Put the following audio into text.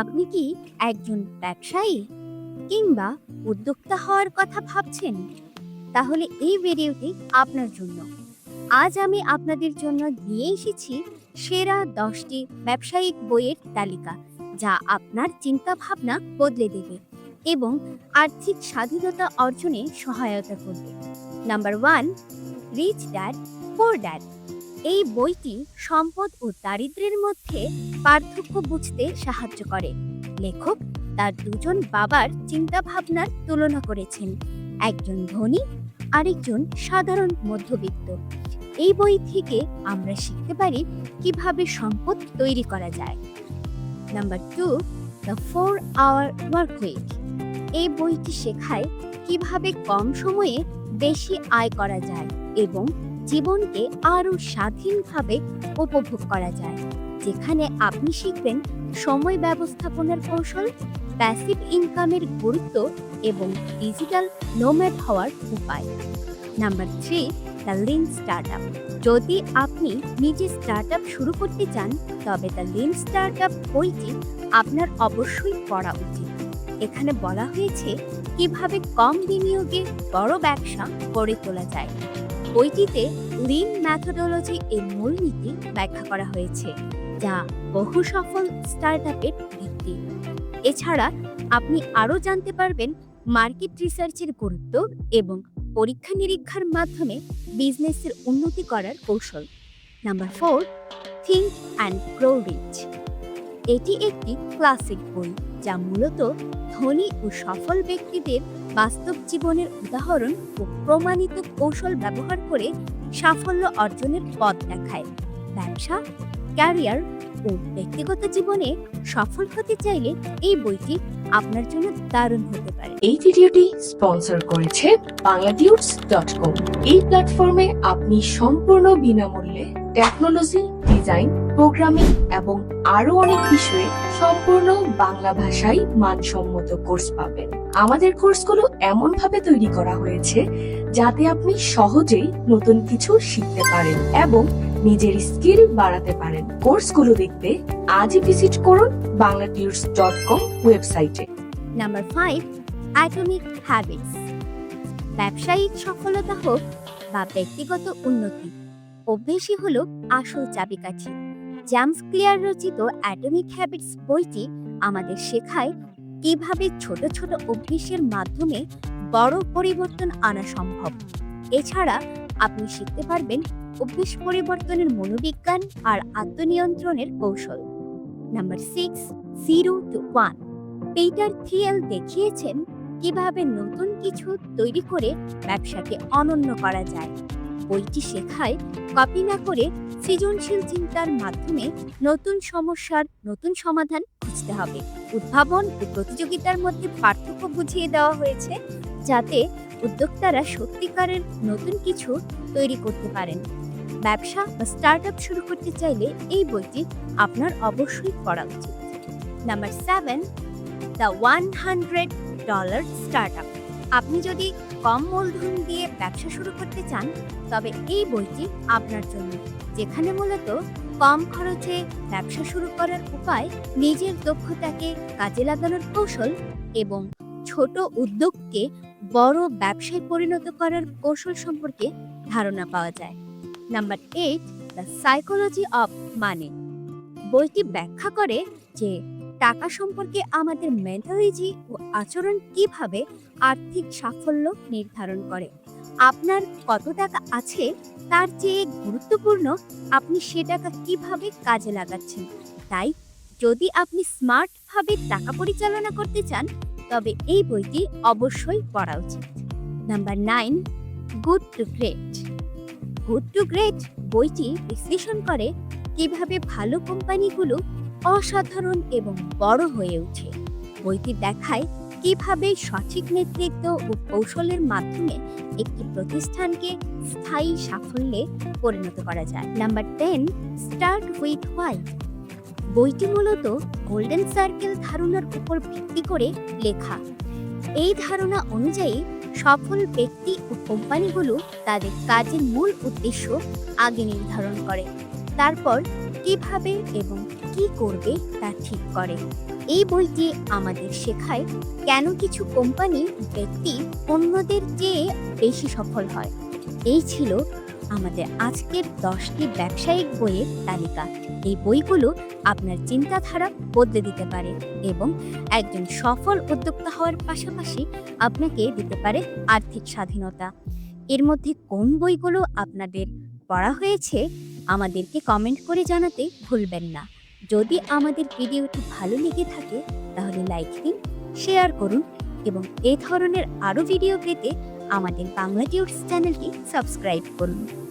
আপনি কি একজন ব্যবসায়ী কিংবা উদ্যোক্তা হওয়ার কথা ভাবছেন? তাহলে এই ভিডিওটি আপনার জন্য। আজ আমি আপনাদের জন্য নিয়ে এসেছি সেরা দশটি ব্যবসায়িক বইয়ের তালিকা, যা আপনার চিন্তা ভাবনা বদলে দেবে এবং আর্থিক স্বাধীনতা অর্জনে সহায়তা করবে। Number one, rich dad, poor dad. এই বইটি সম্পদ ও দারিদ্র্যের মধ্যে পার্থক্য বুঝতে সাহায্য করে। লেখক তার দুজন বাবার চিন্তা ভাবনার তুলনা করেছেন। একজন ধনী, আরেকজন সাধারণ মধ্যবিত্ত। এই বই থেকে আমরা শিখতে পারি কীভাবে সম্পদ তৈরি করা যায়। Number two, the four hour work week এই বইটি শেখায় কীভাবে কম সময়ে বেশি আয় করা যায় এবং জীবনকে আরও স্বাধীনভাবে উপভোগ করা যায়। যেখানে আপনি শিখবেন সময় ব্যবস্থাপনার কৌশল প্যাসিভ ইনকামের গুরুত্ব এবং ডিজিটাল নোম্যাড হওয়ার উপায়। Number three the lean startup যদি আপনি নিজে স্টার্টআপ শুরু করতে চান, তবে দ্য লিন স্টার্টআপ বইটি আপনার অবশ্যই পড়া উচিত। এখানে বলা হয়েছে কীভাবে কম বিনিয়োগে বড় ব্যবসা গড়ে তোলা যায়। বইটিতে লিন ম্যাথোডোলজি এর মূলনীতি ব্যাখ্যা করা হয়েছে, যা বহু সফল স্টার্টআপের ভিত্তি। এছাড়া আপনি আরও জানতে পারবেন মার্কেট রিসার্চের গুরুত্ব এবং পরীক্ষা নিরীক্ষার মাধ্যমে বিজনেসের উন্নতি করার কৌশল। Number four, think and grow rich. এটি একটি ক্লাসিক বই, যা মূলত ধনী ও সফল ব্যক্তিদের বাস্তব জীবনের উদাহরণ ও প্রমাণিত কৌশল ব্যবহার করে সাফল্য অর্জনের পথ দেখায়। ব্যবসা ক্যারিয়ার ও ব্যক্তিগত জীবনে সফল হতে চাইলে এই বইটি আপনার জন্য দারুণ হতে পারে। এই ভিডিওটি স্পন্সর করেছে কম। এই প্ল্যাটফর্মে আপনি সম্পূর্ণ বিনামূল্যে টেকনোলজি, ডিজাইন, প্রোগ্রামিং এবং আরও অনেক বিষয়ে সম্পূর্ণ বাংলা ভাষায় মানসম্মত কোর্স পাবেন। আমাদের কোর্সগুলো এমন ভাবে তৈরি করা হয়েছে যাতে আপনি সহজেই নতুন কিছু শিখতে পারেন এবং নিজের স্কিল বাড়াতে পারেন। কোর্সগুলো দেখতে আজই ভিজিট করুন বাংলাডিউটস ডট কম ওয়েবসাইটে। নাম্বার ফাইভ অ্যাটমিক হ্যাবিটস ব্যবসায়িক সফলতা হোক বা ব্যক্তিগত উন্নতি, অভ্যেসই হলো আসল চাবিকাঠি। জামস ক্লিয়ার রচিত অ্যাটমিক হ্যাবিটস বইটি আমাদের শেখায় কীভাবে ছোট ছোট অভ্যেসের মাধ্যমে বড় পরিবর্তন আনা সম্ভব। এছাড়া আপনি শিখতে পারবেন অভ্যেস পরিবর্তনের মনোবিজ্ঞান আর আত্মনিয়ন্ত্রণের কৌশল। Number six zero to one Peter Thiel দেখিয়েছেন কীভাবে নতুন কিছু তৈরি করে ব্যবসাকে অনন্য করা যায়। বইটি শেখায় কপি না করে সৃজনশীল চিন্তার মাধ্যমে নতুন সমস্যার নতুন সমাধান খুঁজতে হবে। উদ্ভাবন ও প্রতিযোগিতার মধ্যে পার্থক্য বুঝিয়ে দেওয়া হয়েছে যাতে উদ্যোক্তারা সত্যিকারের নতুন কিছু তৈরি করতে পারেন। ব্যবসা বা স্টার্ট শুরু করতে চাইলে এই বইটি আপনার অবশ্যই পড়া উচিত। Number seven the one hundred dollar start আপনি যদি কম মূলধন দিয়ে ব্যবসা শুরু করতে চান, তবে এই বইটি আপনার জন্য, যেখানে মূলত কম খরচে ব্যবসা শুরু করার উপায় নিজের দক্ষতাকে কাজে লাগানোর কৌশল এবং ছোট উদ্যোগকে বড় ব্যবসায় পরিণত করার কৌশল সম্পর্কে ধারণা পাওয়া যায়। Number eight the psychology of money বইটি ব্যাখ্যা করে যে টাকা সম্পর্কে আমাদের মেন্টালিটি ও আচরণ কীভাবে আর্থিক সাফল্য নির্ধারণ করে, আপনার কত টাকা আছে, তার চেয়ে গুরুত্বপূর্ণ আপনি সে টাকা কীভাবে কাজে লাগাচ্ছেন। তাই যদি আপনি স্মার্টভাবে টাকা পরিচালনা করতে চান তবে এই বইটি অবশ্যই পড়া উচিত। Number nine good to great good to great বইটি বিশ্লেষণ করে কীভাবে ভালো কোম্পানিগুলো অসাধারণ এবং বড় হয়ে ওঠে। বইটি দেখায় কীভাবে সঠিক নেতৃত্ব ও কৌশলের মাধ্যমে একটি প্রতিষ্ঠানকে স্থায়ী সাফল্যে পরিণত করা যায়। Number ten start with why বইটি মূলত গোল্ডেন সার্কেল ধারণার উপর ভিত্তি করে লেখা। এই ধারণা অনুযায়ী সফল ব্যক্তি ও কোম্পানিগুলো তাদের কাজের মূল উদ্দেশ্য আগে নির্ধারণ করে, তারপর কীভাবে এবং কি করবে তা ঠিক করে। এই বইটি আমাদের শেখায় কেন কিছু কোম্পানি ব্যক্তি অন্যদের চেয়ে বেশি সফল হয়। এই ছিল আমাদের আজকের দশটি ব্যবসায়িক বইয়ের তালিকা। এই বইগুলো আপনার চিন্তাধারা বদলে দিতে পারে এবং একজন সফল উদ্যোক্তা হওয়ার পাশাপাশি আপনাকে দিতে পারে আর্থিক স্বাধীনতা। এর মধ্যে কোন বইগুলো আপনাদের পড়া হয়েছে আমাদেরকে কমেন্ট করে জানাতে ভুলবেন না। যদি আমাদের ভিডিওটি ভালো লেগে থাকে তাহলে লাইক দিন, শেয়ার করুন এবং এ ধরনের আরও ভিডিও পেতে আমাদের বাংলা টিউটস চ্যানেলটি সাবস্ক্রাইব করুন।